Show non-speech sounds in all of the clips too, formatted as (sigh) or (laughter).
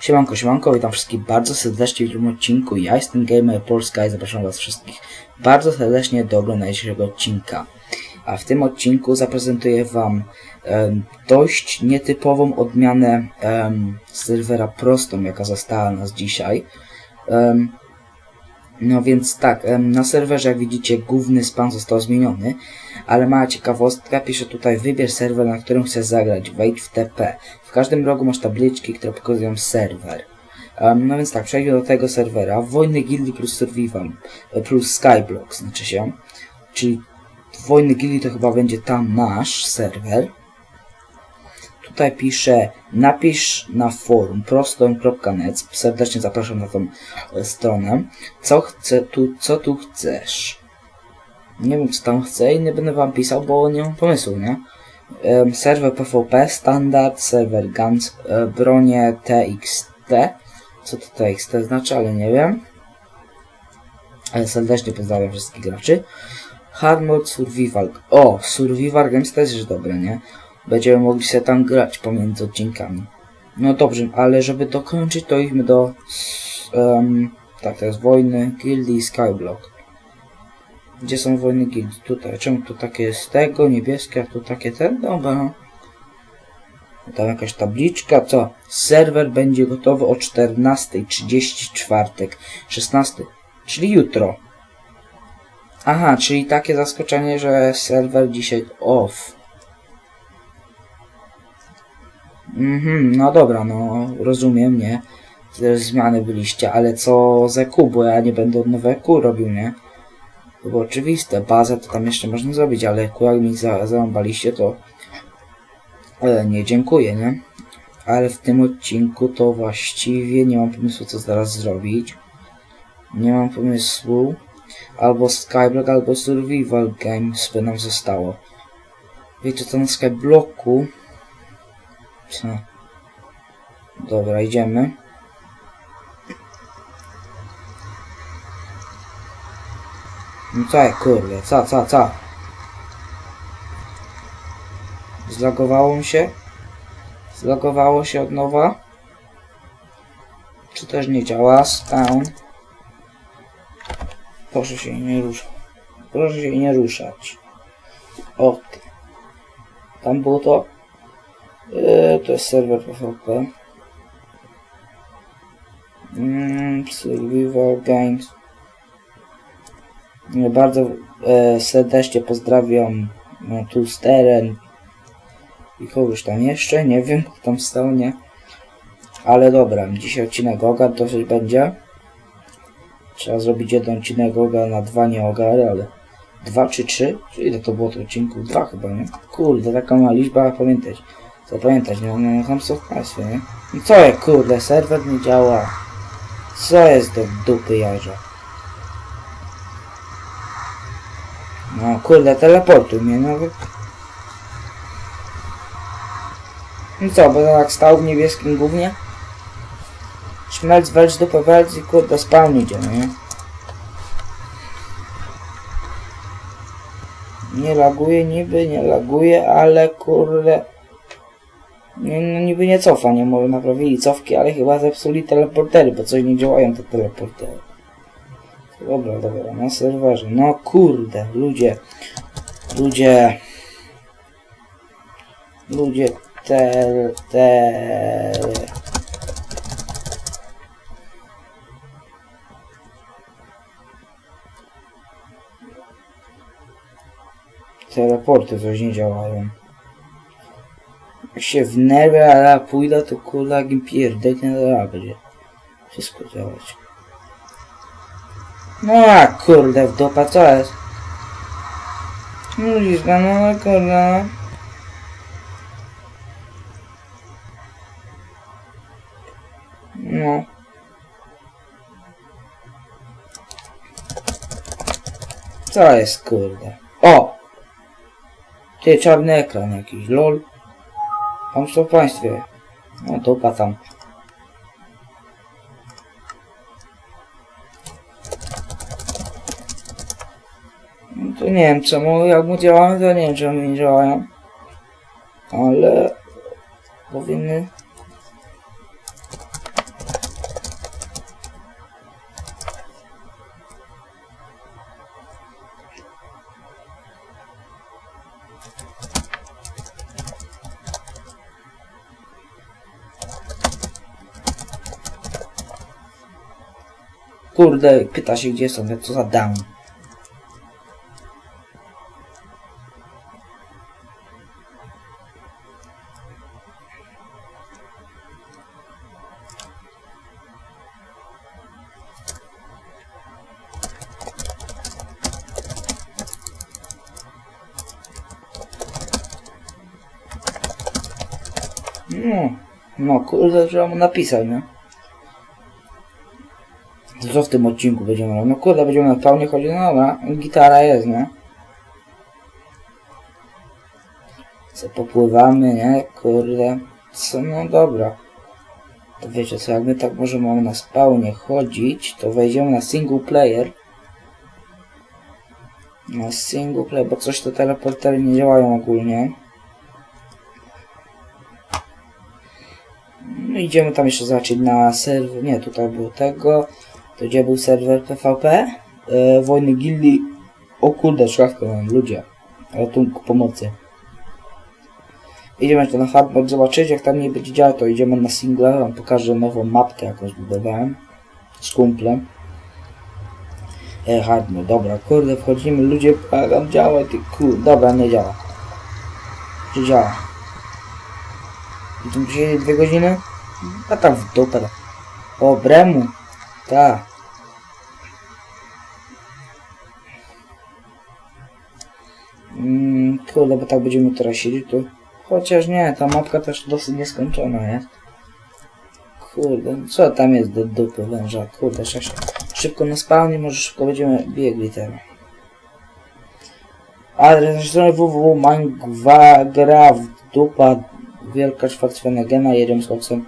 Siemanko, siemanko, witam wszystkich bardzo serdecznie w tym odcinku. Ja jestem Gamer Polska i zapraszam was wszystkich bardzo serdecznie do oglądania dzisiejszego odcinka. A w tym odcinku zaprezentuję wam em, dość nietypową odmianę em, serwera prostą, jaka została nas dzisiaj. Em, no więc tak, na serwerze jak widzicie główny span został zmieniony, ale mała ciekawostka, piszę tutaj wybierz serwer, na którym chcesz zagrać, wejdź w TP. W każdym rogu masz tabliczki, które pokazują serwer. Em, no więc tak, przejdźmy do tego serwera, Wojny Gildii plus Survival, e, plus Skyblock znaczy się, czyli Wojny Gildii to chyba będzie tam nasz serwer. Tutaj piszę napisz na forum proston.net. Serdecznie zapraszam na tą e, stronę. Co chce tu, co tu chcesz? Nie wiem co tam chcę i nie będę wam pisał, bo nie mam pomysłu, nie? Serwer PvP, standard, serwer Guns, e, bronie TXT. Co to TXT znaczy, ale nie wiem. Ale serdecznie pozdrawiam wszystkich graczy. Hard mode survival. O, survival games też jest dobre, nie? Będziemy mogli sobie tam grać pomiędzy odcinkami. No dobrze, ale żeby dokończyć, to idźmy do... Um, tak, to jest wojny gildii Skyblock. Gdzie są wojny gildii? Tutaj. Czemu tu takie jest tego, niebieskie, a tu takie ten? Dobra. Tam jakaś tabliczka, co? Serwer będzie gotowy o 14.30 czwartek. 16. Czyli jutro. Aha, czyli takie zaskoczenie, że serwer dzisiaj off. Mhm, no dobra, no rozumiem, nie? Zmiany byliście, ale co z EQ, bo ja nie będę od nowe EQ robił, nie? To było oczywiste, bazę to tam jeszcze można zrobić, ale jak mi za, zarąbaliście, to e, nie dziękuję, nie? Ale w tym odcinku to właściwie nie mam pomysłu, co zaraz zrobić. Nie mam pomysłu. Albo Skyblock, albo Survival Games by nam zostało. Wiecie co, na Skyblocku... Co? Dobra, idziemy. No co, ja, kurde, co, co, co? Zlagowało mi się? Zlagowało się od nowa? Czy też nie działa? Spawn. Proszę się nie ruszać. Proszę się nie ruszać. O. ty. Tam było to. Yy, to jest serwer PvP. Mm, Survival Games. Nie, Bardzo e, serdecznie pozdrawiam no, tu z i kogoś tam jeszcze, nie wiem, kto tam stał, nie? Ale dobra, dzisiaj odcinek Ogar dosyć będzie. Trzeba zrobić jeden odcinek Ogar na dwa nie Ogary, ale dwa czy trzy? Ile to było to odcinków? Dwa chyba, nie? Kurde, taka mała liczba, pamiętać. Zapamiętać, nie? No, no, tam są w państwie, nie? No co jak, kurde, serwer nie działa. Co jest do dupy jarza? No kurde, teleportuj mnie nawet. No co, będę tak stał w niebieskim gównie? Szmelc, welcz, dupę, welcz i kurde, spawn idzie, no nie? Nie laguje niby, nie laguje, ale kurde... Nie, no niby nie cofa, nie może naprawili cofki, ale chyba zepsuli teleportery, bo coś nie działają te teleportery. Dobra, dobra, na serwerze. No kurde, ludzie. Ludzie. Ludzie te, te... Teleporty coś nie działają. Jak się w nerwy, ale pójdę, to kurde, jak im pierdolnie, to będzie. Wszystko działać. No a kurde w dupa, co jest? Ludziska, no ale kurde. no. No. Co jest kurde? O! Ty czarny ekran jakiś, lol. Tam są państwie. No dupa tam. nie wiem czemu, jak mu działają, to nie wiem czemu nie działają. Ale powinny... Kurde, pyta się gdzie są, co za down. No, kurde, że mu napisał, nie? To Co w tym odcinku będziemy robić? No kurde, będziemy na pełnie chodzić, no dobra, gitara jest, nie? Co popływamy, nie? Kurde, co, no dobra. To wiecie co, jak my tak możemy na spawnie chodzić, to wejdziemy na single player. Na single player, bo coś to teleportery nie działają ogólnie. Idziemy tam jeszcze zobaczyć na serwer, nie tutaj było tego, to gdzie był serwer PvP, e, wojny gildii, o kurde, szlachtka mam, ludzie, ratunku, pomocy. Idziemy jeszcze na hardmode zobaczyć, jak tam nie będzie działać, to idziemy na single, wam pokażę nową mapkę jakąś budowałem z kumplem. E, hardmode, dobra, kurde, wchodzimy, ludzie, a tam działa, ty kur, dobra, nie działa. Czy działa? I tu siedzieli dwie godziny? A tam w dupę. O, Bremu. Ta. Mm, kurde, bo tak będziemy teraz siedzieć tu. Chociaż nie, ta mapka też dosyć nieskończona jest. Kurde, no co tam jest do dupy węża? Kurde, sześć. Szybko na spawnie, może szybko będziemy biegli teraz. Adres na stronie dupa wielka czwartfena gena, jedziemy z koksem.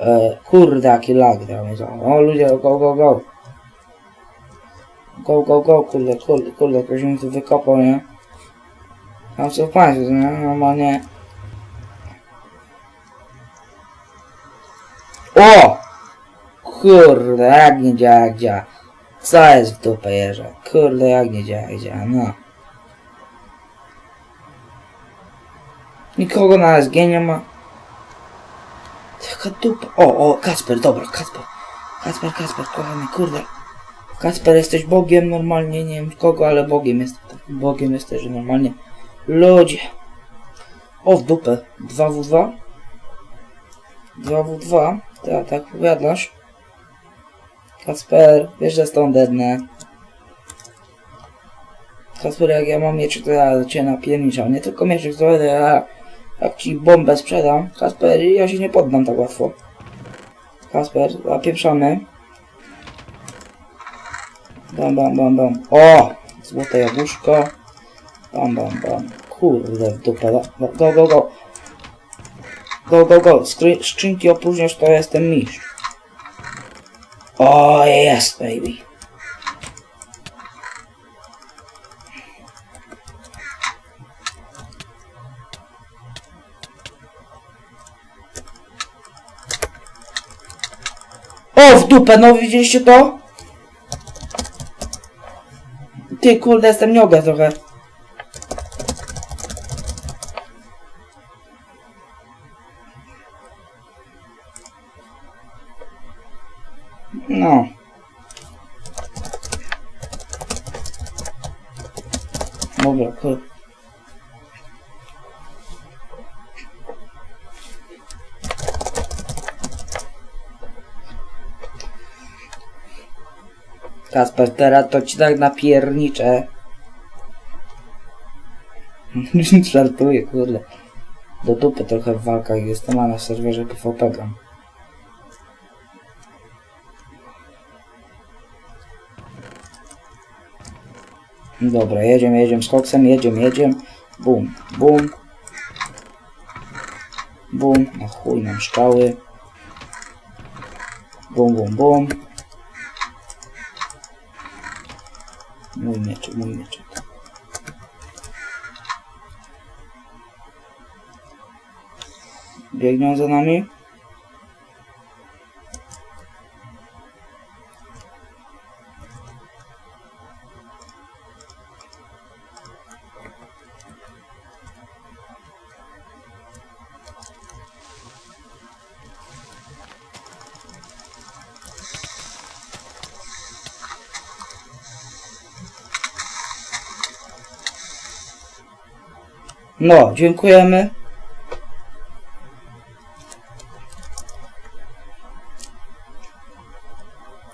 E, kurde, jaki lag za. O ludzie, go, go, go. Go, go, go, kurde, kurde, kurde, ktoś mi tu wykopał, nie? Tam co państwo, nie? Normalnie. O! Kurde, jak nie działa, jak działa. Co jest w dupę jeża? Kurde, jak nie działa, jak działa, no. Nikogo na SG nie ma. Jaka dupa. O, o, Kacper, dobra, Kacper. Kacper, Kacper, kochany, kurde. Kacper, jesteś Bogiem normalnie, nie wiem kogo, ale Bogiem jest. Bogiem jesteś, że normalnie. Ludzie. O, w dupę. 2w2. 2w2. Tak, tak powiadasz. Kacper, wiesz, że stąd dednę. Kacper, jak ja mam mieczyk, to ja cię napierniczam. Nie tylko mieczyk, to ja jak ci bombę sprzedam, Kasper, ja się nie poddam tak łatwo. Kasper, zapieprzamy. Bam, bam, bam, bam. O! Złote jabłuszko. Bam, bam, bam. Kurde, w dupę. Go, go, go. Go, go, go. go. Skry skrzynki opóźniasz, to jestem mistrz. O, jest, baby. W dupę, no widzieliście to? Ty, kurde, jestem nioga trochę. No. Dobra, kurde. Kasper, teraz to ci tak napierniczę. (laughs) Żartuję, kurde. Do dupy trochę w walkach jestem, a na serwerze PvP gram. Dobra, jedziemy, jedziemy z koksem, jedziemy, jedziemy. Bum, bum. Bum, na chuj nam szczały. Bum, bum, bum. Mój mieczyk, mój mieczyk. Biegną za nami. No, dziękujemy.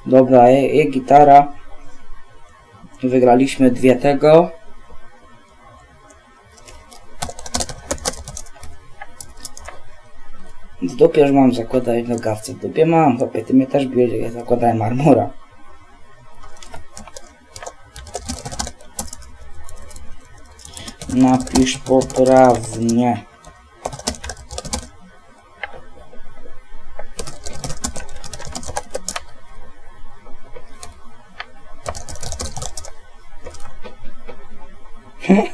Dobra, je, je gitara. Wygraliśmy dwie tego. W dupie już mam zakładać nogawce. W dupie mam, chłopie, ty mnie też biłeś, jak ja zakładałem armora. Napisz poprawnie. (laughs)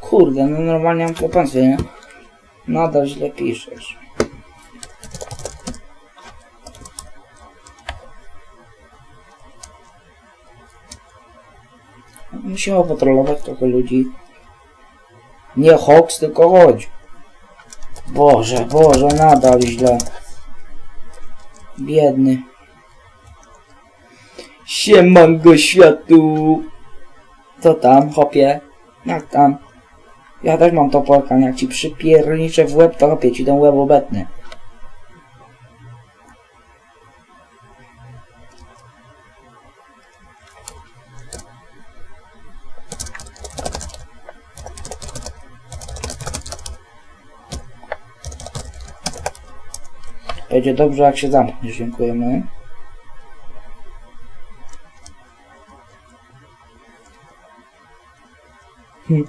Kurde, no normalnie mam chłopaństwie, nie? Nadal źle piszesz. Musimy patrolować trochę ludzi. Nie Hox, tylko chodź. Boże, Boże, nadal źle. Biedny. Siemango światu. Co tam, hopie? Jak tam? Ja też mam toporka, jak ci przypierniczę w łeb, to hopie ci ten łeb obetny. Będzie dobrze, jak się zamkniesz. Dziękujemy. Hm.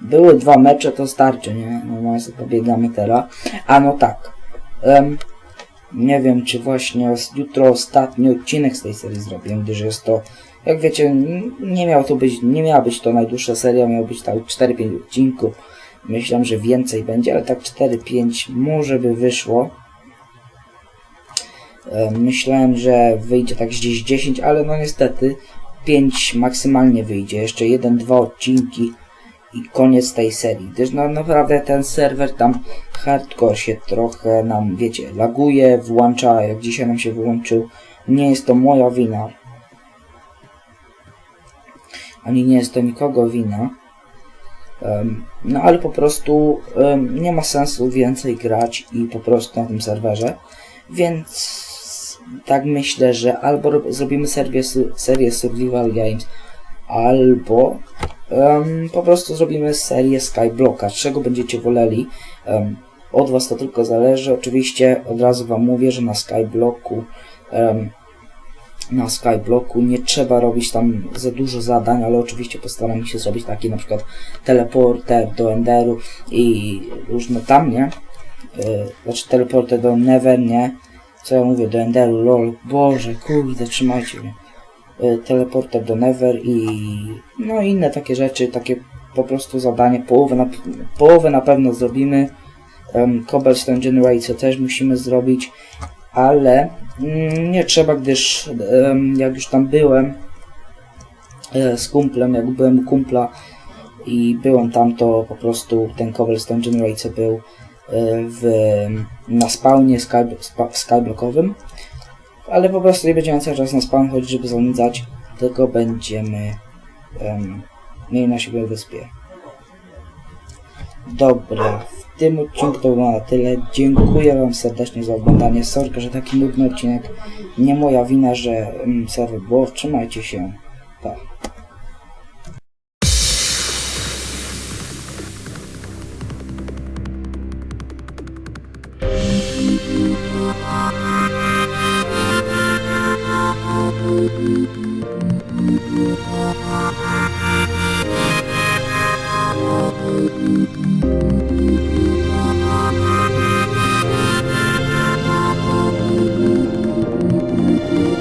Były dwa mecze, to starczy, nie? Normalnie sobie pobiegamy teraz. A no tak. Em, nie wiem, czy właśnie jutro ostatni odcinek z tej serii zrobię, gdyż jest to, jak wiecie, nie miał to być, nie miała być to najdłuższa seria, miał być tak 4-5 odcinków. Myślałem, że więcej będzie, ale tak 4-5 może by wyszło. Myślałem, że wyjdzie tak gdzieś 10, ale no niestety 5 maksymalnie wyjdzie. Jeszcze jeden, dwa odcinki i koniec tej serii. Gdyż no naprawdę ten serwer tam hardcore się trochę nam, wiecie, laguje, włącza, jak dzisiaj nam się wyłączył. Nie jest to moja wina. Ani nie jest to nikogo wina. No ale po prostu nie ma sensu więcej grać i po prostu na tym serwerze. Więc tak myślę, że albo rob- zrobimy serię, serię Survival Games, albo em, po prostu zrobimy serię Skyblocka. Czego będziecie woleli? Em, od Was to tylko zależy. Oczywiście od razu Wam mówię, że na Skyblocku em, na Skyblocku nie trzeba robić tam za dużo zadań, ale oczywiście postaram się zrobić taki na przykład teleporter do Enderu i różne tam, nie? Yy, znaczy teleporter do Never, nie? Co ja mówię, do Enderu, lol, boże, kurde, trzymajcie mnie. Yy, teleporter do Never i no inne takie rzeczy, takie po prostu zadanie, połowę na, połowę na pewno zrobimy. Um, Cobblestone Generator też musimy zrobić, ale mm, nie trzeba, gdyż em, jak już tam byłem e, z kumplem, jak byłem u kumpla i byłem tam, to po prostu ten Cobblestone Generator był e, w, na spawnie skyblockowym, ale po prostu nie będziemy cały czas na spawn chodzić, żeby zanudzać, tylko będziemy em, mieli na siebie wyspie. Dobra, w tym odcinku to było na tyle. Dziękuję Wam serdecznie za oglądanie. Sorry, że taki nudny odcinek. Nie moja wina, że mm, serwer było. Trzymajcie się. Pa.